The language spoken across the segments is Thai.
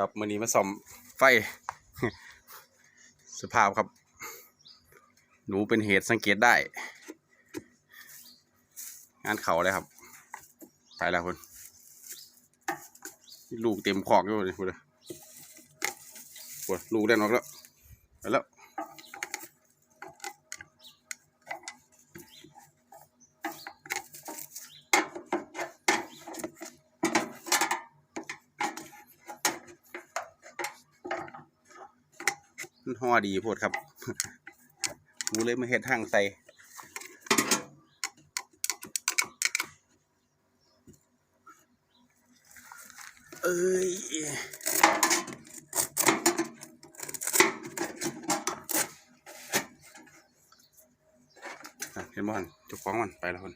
ครับมื่อนี้มาซ่อมไฟ สภาพครับ หนูเป็นเหตุสังเกตได้ งานเขาเลยครับตายแล้วคนลูกเต็มคอกอยู่เลยคนเลยโอ้ยลูกได้นออกแล้วไปแล้ว มันห่อดีโพดครับหนูเลยมาเฮ็ดห้างใส่เอ้ยเห็นบ่อนจ้าของมันไปแล้วคน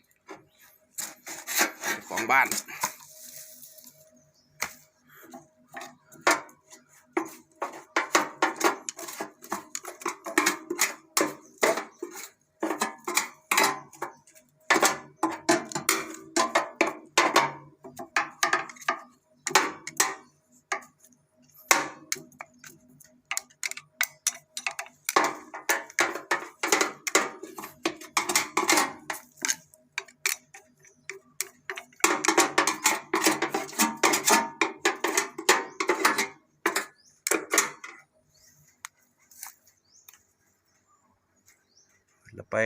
จ้าของบ้าน แล้วไป